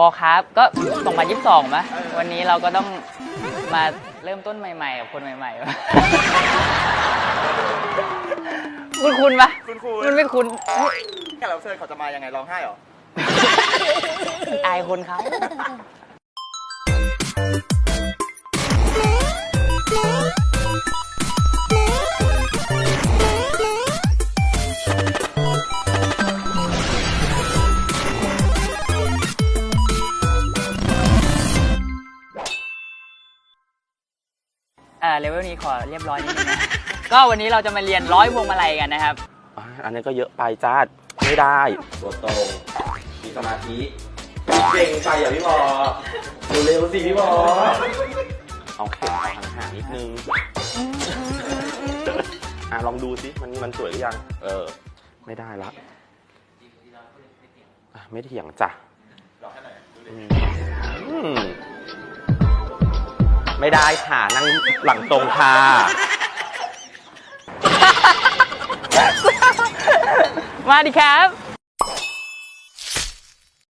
ปอครับก็ 2022มะวันนี้เราก็ต้องมาเริ่มต้นใหม่ๆกับคนใหม่ๆวะคุณคุณปะคุณครูมันไม่คุณแขกรับเชิญเขาจะมายังไงร้องไห้เหรออายคนเขา อ่าเลเวลนี้ขอเรียบร้อยนิดนึงนะ ก็วันนี้เราจะมาเรียนร้อยพวงมาลัยกันนะครับ อะอันนี้ก็เยอะไปจ้าไม่ได้ ตัวตรง มีสมาธิเก่งไปอะพี่บอเร็วๆสิพี่บอเอาเข็มเอาห่างๆนิดนึง อะลองดูสิ มันมันสวยหรือยัง เออ ไม่ได้ละอะไม่เถียงจ้ะอืม ไม่ได้ค่ะนั่งหลังตรงค่ะ มาดิครับ